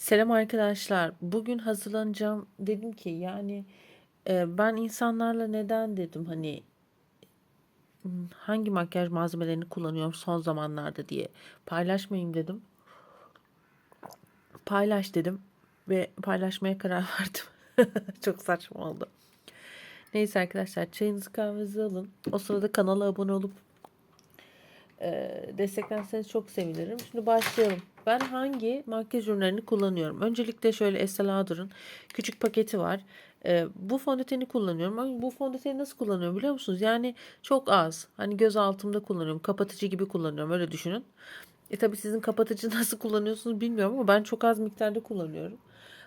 Selam arkadaşlar. Bugün hazırlanacağım. Dedim ki yani e, ben insanlarla neden dedim hani hangi makyaj malzemelerini kullanıyorum son zamanlarda diye paylaşmayayım dedim. Paylaş dedim ve paylaşmaya karar verdim. Çok saçma oldu. Neyse arkadaşlar çayınızı kahvenizi alın. O sırada kanala abone olup e, desteklerseniz çok sevinirim. Şimdi başlayalım. Ben hangi makyaj ürünlerini kullanıyorum? Öncelikle şöyle Estee Lauder'ın küçük paketi var. E, bu fondöteni kullanıyorum. Ama bu fondöteni nasıl kullanıyorum biliyor musunuz? Yani çok az. Hani göz altımda kullanıyorum. Kapatıcı gibi kullanıyorum. Öyle düşünün. E tabi sizin kapatıcı nasıl kullanıyorsunuz bilmiyorum ama ben çok az miktarda kullanıyorum.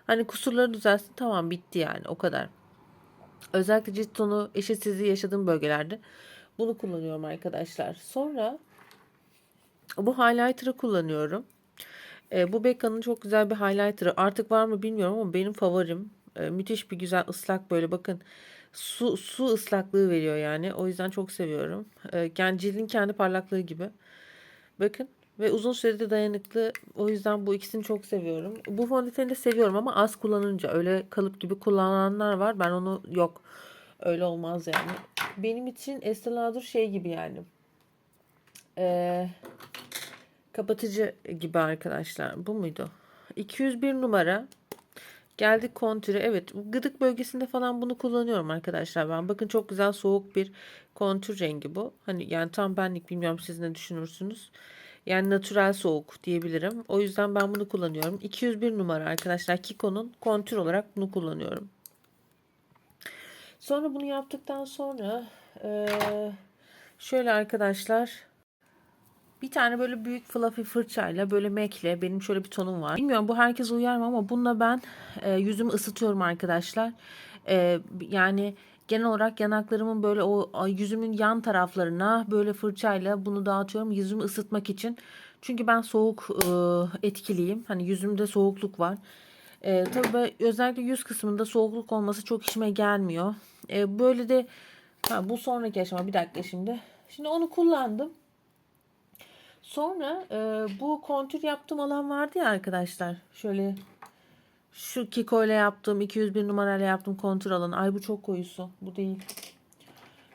Hani kusurları düzelsin tamam bitti yani o kadar. Özellikle cilt tonu eşitsizliği yaşadığım bölgelerde bunu kullanıyorum arkadaşlar. Sonra bu highlighter'ı kullanıyorum. E, bu Becca'nın çok güzel bir highlighter'ı. Artık var mı bilmiyorum ama benim favorim. E, müthiş bir güzel ıslak böyle bakın. Su, su ıslaklığı veriyor yani. O yüzden çok seviyorum. E, yani cildin kendi parlaklığı gibi. Bakın. Ve uzun sürede dayanıklı. O yüzden bu ikisini çok seviyorum. Bu fondöteni de seviyorum ama az kullanınca. Öyle kalıp gibi kullananlar var. Ben onu yok. Öyle olmaz yani. Benim için Estee Lauder şey gibi yani. Eee kapatıcı gibi arkadaşlar. Bu muydu? 201 numara. Geldik kontürü. Evet gıdık bölgesinde falan bunu kullanıyorum arkadaşlar ben. Bakın çok güzel soğuk bir kontür rengi bu. Hani yani tam benlik bilmiyorum siz ne düşünürsünüz. Yani natürel soğuk diyebilirim. O yüzden ben bunu kullanıyorum. 201 numara arkadaşlar. Kiko'nun kontür olarak bunu kullanıyorum. Sonra bunu yaptıktan sonra şöyle arkadaşlar bir tane böyle büyük fluffy fırçayla böyle mekle benim şöyle bir tonum var. Bilmiyorum bu herkes uyar mı ama bununla ben e, yüzümü ısıtıyorum arkadaşlar. E, yani genel olarak yanaklarımın böyle o yüzümün yan taraflarına böyle fırçayla bunu dağıtıyorum yüzümü ısıtmak için. Çünkü ben soğuk e, etkiliyim. Hani yüzümde soğukluk var. E, tabii özellikle yüz kısmında soğukluk olması çok işime gelmiyor. E, böyle de ha, bu sonraki aşama bir dakika şimdi. Şimdi onu kullandım. Sonra e, bu kontür yaptığım alan vardı ya arkadaşlar. Şöyle şu Kiko ile yaptığım 201 numarayla yaptığım kontür alanı. Ay bu çok koyusu. Bu değil.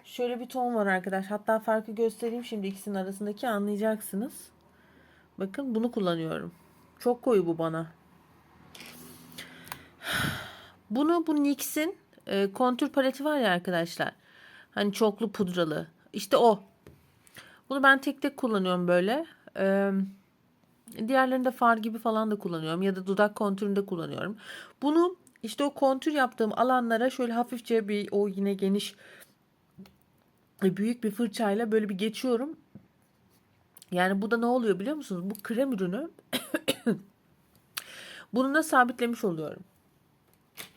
Şöyle bir ton var arkadaş. Hatta farkı göstereyim şimdi ikisinin arasındaki anlayacaksınız. Bakın bunu kullanıyorum. Çok koyu bu bana. Bunu bu NYX'in e, kontür paleti var ya arkadaşlar. Hani çoklu pudralı. İşte o. Bunu ben tek tek kullanıyorum böyle. Ee, diğerlerini far gibi falan da kullanıyorum. Ya da dudak kontüründe kullanıyorum. Bunu işte o kontür yaptığım alanlara şöyle hafifçe bir o yine geniş büyük bir fırçayla böyle bir geçiyorum. Yani bu da ne oluyor biliyor musunuz? Bu krem ürünü bununla sabitlemiş oluyorum.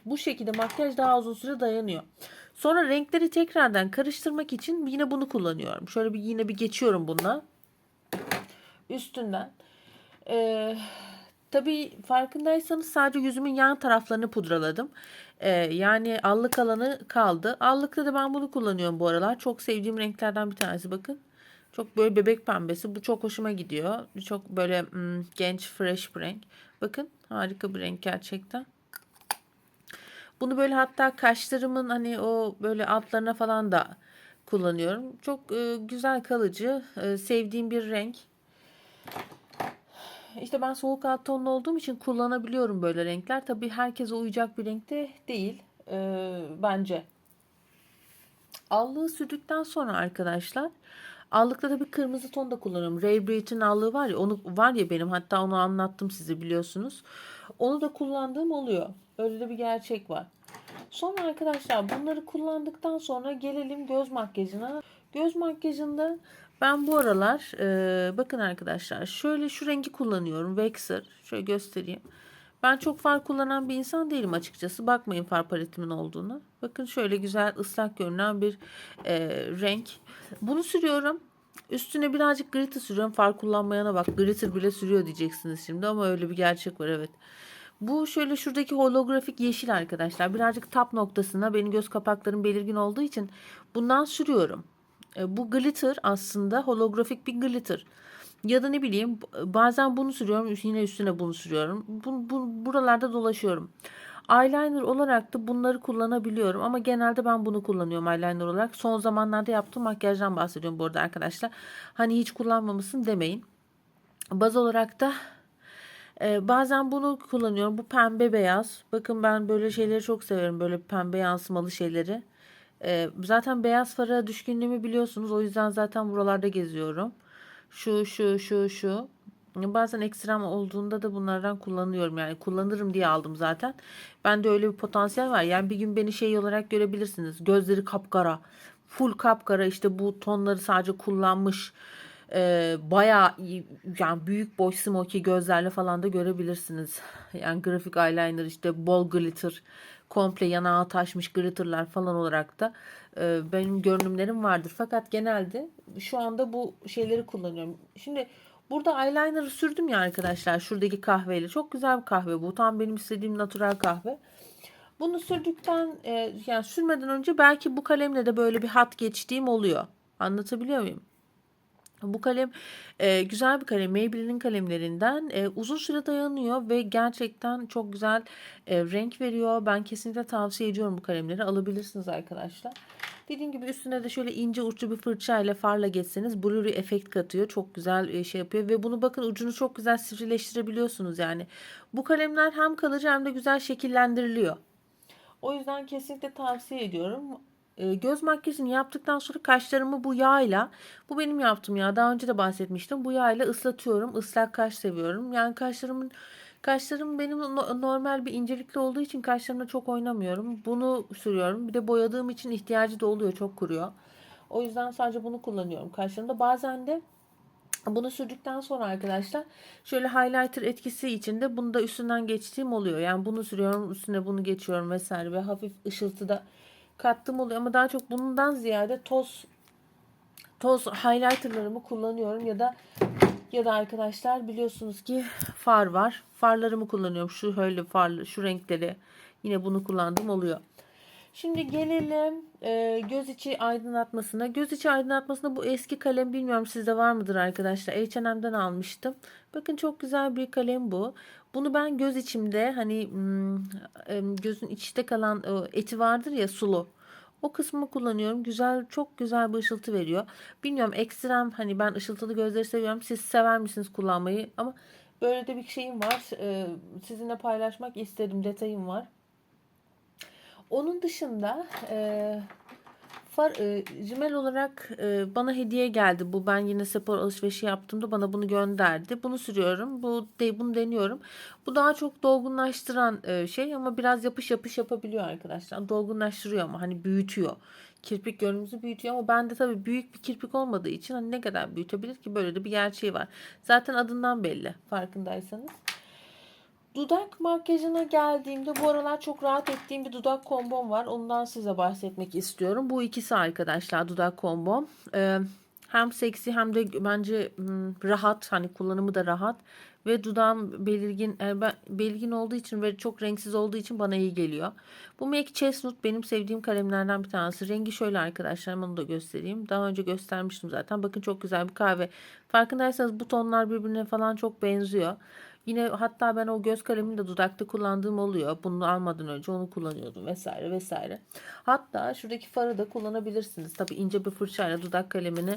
Bu şekilde makyaj daha uzun süre dayanıyor. Sonra renkleri tekrardan karıştırmak için yine bunu kullanıyorum. Şöyle bir yine bir geçiyorum bununla. Üstünden. Ee, tabii farkındaysanız sadece yüzümün yan taraflarını pudraladım. Ee, yani allık alanı kaldı. Allıkta da ben bunu kullanıyorum bu aralar. Çok sevdiğim renklerden bir tanesi bakın. Çok böyle bebek pembesi. Bu çok hoşuma gidiyor. Çok böyle hmm, genç, fresh bir renk. Bakın harika bir renk gerçekten. Bunu böyle hatta kaşlarımın hani o böyle altlarına falan da kullanıyorum. Çok e, güzel kalıcı, e, sevdiğim bir renk. İşte ben soğuk alt tonlu olduğum için kullanabiliyorum böyle renkler. Tabii herkese uyacak bir renkte değil e, bence. Allığı sürdükten sonra arkadaşlar allıkta da bir kırmızı ton da kullanıyorum. Ray Breat'in allığı var ya onu var ya benim hatta onu anlattım size biliyorsunuz. Onu da kullandığım oluyor. De bir gerçek var. Sonra arkadaşlar bunları kullandıktan sonra gelelim göz makyajına. Göz makyajında ben bu aralar e, bakın arkadaşlar şöyle şu rengi kullanıyorum. Vexer. Şöyle göstereyim. Ben çok far kullanan bir insan değilim açıkçası. Bakmayın far paletimin olduğunu. Bakın şöyle güzel ıslak görünen bir e, renk. Bunu sürüyorum. Üstüne birazcık glitter sürüyorum. Far kullanmayana bak glitter bile sürüyor diyeceksiniz şimdi ama öyle bir gerçek var evet. Bu şöyle şuradaki holografik yeşil arkadaşlar. Birazcık tap noktasına benim göz kapaklarım belirgin olduğu için bundan sürüyorum. E, bu glitter aslında holografik bir glitter. Ya da ne bileyim bazen bunu sürüyorum yine üstüne bunu sürüyorum. Bu, bu, buralarda dolaşıyorum. Eyeliner olarak da bunları kullanabiliyorum ama genelde ben bunu kullanıyorum eyeliner olarak. Son zamanlarda yaptığım makyajdan bahsediyorum bu arada arkadaşlar. Hani hiç kullanmamışsın demeyin. Baz olarak da e, bazen bunu kullanıyorum. Bu pembe beyaz. Bakın ben böyle şeyleri çok severim. Böyle pembe yansımalı şeyleri. E, zaten beyaz fara düşkünlüğümü biliyorsunuz. O yüzden zaten buralarda geziyorum. Şu şu şu şu. Bazen ekstrem olduğunda da bunlardan kullanıyorum. Yani kullanırım diye aldım zaten. Bende öyle bir potansiyel var. Yani bir gün beni şey olarak görebilirsiniz. Gözleri kapkara. Full kapkara işte bu tonları sadece kullanmış. Ee, bayağı yani büyük boy smoky gözlerle falan da görebilirsiniz. Yani grafik eyeliner işte bol glitter komple yanağa taşmış glitterlar falan olarak da e, benim görünümlerim vardır. Fakat genelde şu anda bu şeyleri kullanıyorum. Şimdi burada eyeliner'ı sürdüm ya arkadaşlar şuradaki kahveyle. Çok güzel bir kahve bu. Tam benim istediğim natural kahve. Bunu sürdükten e, yani sürmeden önce belki bu kalemle de böyle bir hat geçtiğim oluyor. Anlatabiliyor muyum? Bu kalem e, güzel bir kalem. Maybelline'in kalemlerinden e, uzun süre dayanıyor ve gerçekten çok güzel e, renk veriyor. Ben kesinlikle tavsiye ediyorum bu kalemleri. Alabilirsiniz arkadaşlar. Dediğim gibi üstüne de şöyle ince uçlu bir fırça ile farla geçseniz blurry efekt katıyor. Çok güzel e, şey yapıyor ve bunu bakın ucunu çok güzel sivrileştirebiliyorsunuz yani. Bu kalemler hem kalıcı hem de güzel şekillendiriliyor. O yüzden kesinlikle tavsiye ediyorum. E, göz makyajını yaptıktan sonra kaşlarımı bu yağla, bu benim yaptığım yağ, daha önce de bahsetmiştim. Bu yağla ıslatıyorum. Islak kaş seviyorum. Yani kaşlarımın Kaşlarım benim normal bir incelikli olduğu için kaşlarımla çok oynamıyorum. Bunu sürüyorum. Bir de boyadığım için ihtiyacı da oluyor. Çok kuruyor. O yüzden sadece bunu kullanıyorum kaşlarımda. Bazen de bunu sürdükten sonra arkadaşlar şöyle highlighter etkisi içinde bunu da üstünden geçtiğim oluyor. Yani bunu sürüyorum üstüne bunu geçiyorum vesaire ve hafif ışıltıda kattım oluyor ama daha çok bundan ziyade toz toz highlighterlarımı kullanıyorum ya da ya da arkadaşlar biliyorsunuz ki far var. Farlarımı kullanıyorum. Şu öyle farlı şu renkleri yine bunu kullandığım oluyor. Şimdi gelelim e, göz içi aydınlatmasına. Göz içi aydınlatmasında bu eski kalem bilmiyorum sizde var mıdır arkadaşlar. H&M'den almıştım. Bakın çok güzel bir kalem bu. Bunu ben göz içimde hani gözün içte kalan eti vardır ya sulu. O kısmı kullanıyorum. Güzel, çok güzel bir ışıltı veriyor. Bilmiyorum ekstrem hani ben ışıltılı gözleri seviyorum. Siz sever misiniz kullanmayı? Ama böyle de bir şeyim var. Sizinle paylaşmak istedim. Detayım var. Onun dışında far, e, rimel olarak e, bana hediye geldi. Bu ben yine spor alışverişi yaptığımda bana bunu gönderdi. Bunu sürüyorum. Bu de, bunu deniyorum. Bu daha çok dolgunlaştıran e, şey ama biraz yapış yapış yapabiliyor arkadaşlar. Dolgunlaştırıyor ama hani büyütüyor. Kirpik görünümümüzü büyütüyor ama bende tabii büyük bir kirpik olmadığı için hani ne kadar büyütebilir ki böyle de bir gerçeği var. Zaten adından belli farkındaysanız. Dudak makyajına geldiğimde bu aralar çok rahat ettiğim bir dudak kombom var. Ondan size bahsetmek istiyorum. Bu ikisi arkadaşlar dudak kombom. Ee, hem seksi hem de bence hmm, rahat. Hani kullanımı da rahat. Ve dudağım belirgin e, ben, belirgin olduğu için ve çok renksiz olduğu için bana iyi geliyor. Bu MAC Chestnut benim sevdiğim kalemlerden bir tanesi. Rengi şöyle arkadaşlar onu da göstereyim. Daha önce göstermiştim zaten. Bakın çok güzel bir kahve. Farkındaysanız bu tonlar birbirine falan çok benziyor. Yine hatta ben o göz kalemini de dudakta kullandığım oluyor. Bunu almadan önce onu kullanıyordum vesaire vesaire. Hatta şuradaki farı da kullanabilirsiniz. Tabi ince bir fırçayla dudak kalemini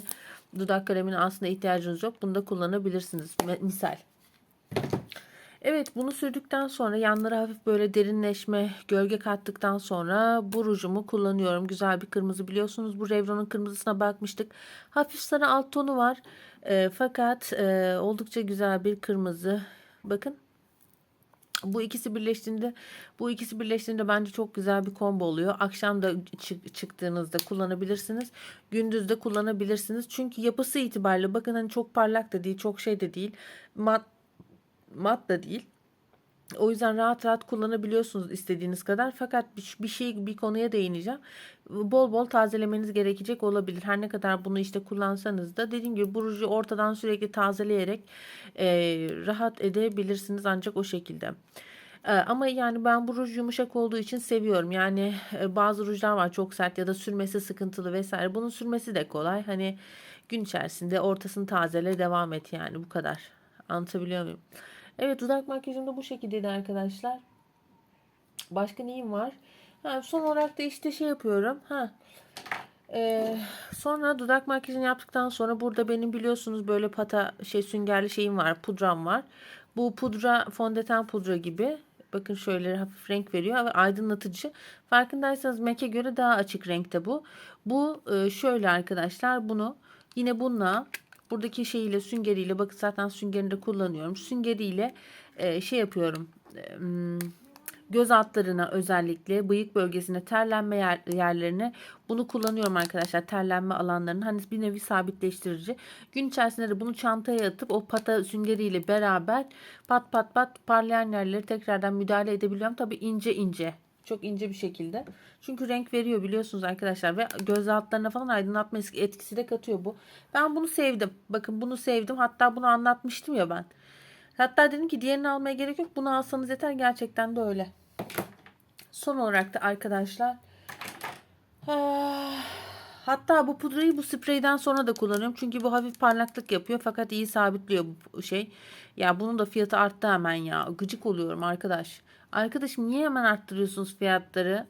dudak kalemine aslında ihtiyacınız yok. Bunu da kullanabilirsiniz. Misal. Evet bunu sürdükten sonra yanlara hafif böyle derinleşme gölge kattıktan sonra bu rujumu kullanıyorum. Güzel bir kırmızı biliyorsunuz bu Revlon'un kırmızısına bakmıştık. Hafif sarı alt tonu var. E, fakat e, oldukça güzel bir kırmızı. Bakın. Bu ikisi birleştiğinde bu ikisi birleştiğinde bence çok güzel bir combo oluyor. Akşam da çık, çıktığınızda kullanabilirsiniz. Gündüz de kullanabilirsiniz. Çünkü yapısı itibariyle bakın hani çok parlak da değil, çok şey de değil. Mat mat da değil. O yüzden rahat rahat kullanabiliyorsunuz istediğiniz kadar. Fakat bir şey bir konuya değineceğim. Bol bol tazelemeniz gerekecek olabilir. Her ne kadar bunu işte kullansanız da dediğim gibi bu ruju ortadan sürekli tazeleyerek e, rahat edebilirsiniz ancak o şekilde. Ama yani ben bu ruj yumuşak olduğu için seviyorum. Yani bazı rujlar var çok sert ya da sürmesi sıkıntılı vesaire. Bunun sürmesi de kolay. Hani Gün içerisinde ortasını tazele devam et yani bu kadar. Anlatabiliyor muyum? Evet dudak makyajım da bu şekildeydi arkadaşlar. Başka neyim var? Ha, son olarak da işte şey yapıyorum. Ha. Ee, sonra dudak makyajını yaptıktan sonra burada benim biliyorsunuz böyle pata şey süngerli şeyim var. Pudram var. Bu pudra fondöten pudra gibi. Bakın şöyle hafif renk veriyor ve aydınlatıcı. Farkındaysanız MAC'e göre daha açık renkte bu. Bu e, şöyle arkadaşlar bunu yine bununla buradaki şeyiyle süngeriyle bakın zaten süngerini de kullanıyorum. Süngeriyle e, şey yapıyorum. E, hmm, göz altlarına özellikle bıyık bölgesine terlenme yer, yerlerine bunu kullanıyorum arkadaşlar terlenme alanlarını hani bir nevi sabitleştirici gün içerisinde de bunu çantaya atıp o pata süngeriyle beraber pat pat pat parlayan yerleri tekrardan müdahale edebiliyorum tabi ince ince çok ince bir şekilde. Çünkü renk veriyor biliyorsunuz arkadaşlar ve göz altlarına falan aydınlatma etkisi de katıyor bu. Ben bunu sevdim. Bakın bunu sevdim. Hatta bunu anlatmıştım ya ben. Hatta dedim ki diğerini almaya gerek yok. Bunu alsanız yeter. Gerçekten de öyle. Son olarak da arkadaşlar ah, hatta bu pudrayı bu spreyden sonra da kullanıyorum. Çünkü bu hafif parlaklık yapıyor fakat iyi sabitliyor bu şey. Ya bunun da fiyatı arttı hemen ya. Gıcık oluyorum arkadaş. Arkadaşım niye hemen arttırıyorsunuz fiyatları?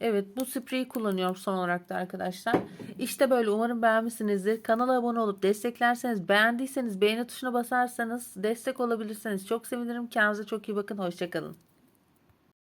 Evet bu spreyi kullanıyorum son olarak da arkadaşlar. İşte böyle umarım beğenmişsinizdir. Kanala abone olup desteklerseniz beğendiyseniz beğeni tuşuna basarsanız destek olabilirseniz çok sevinirim. Kendinize çok iyi bakın. Hoşçakalın.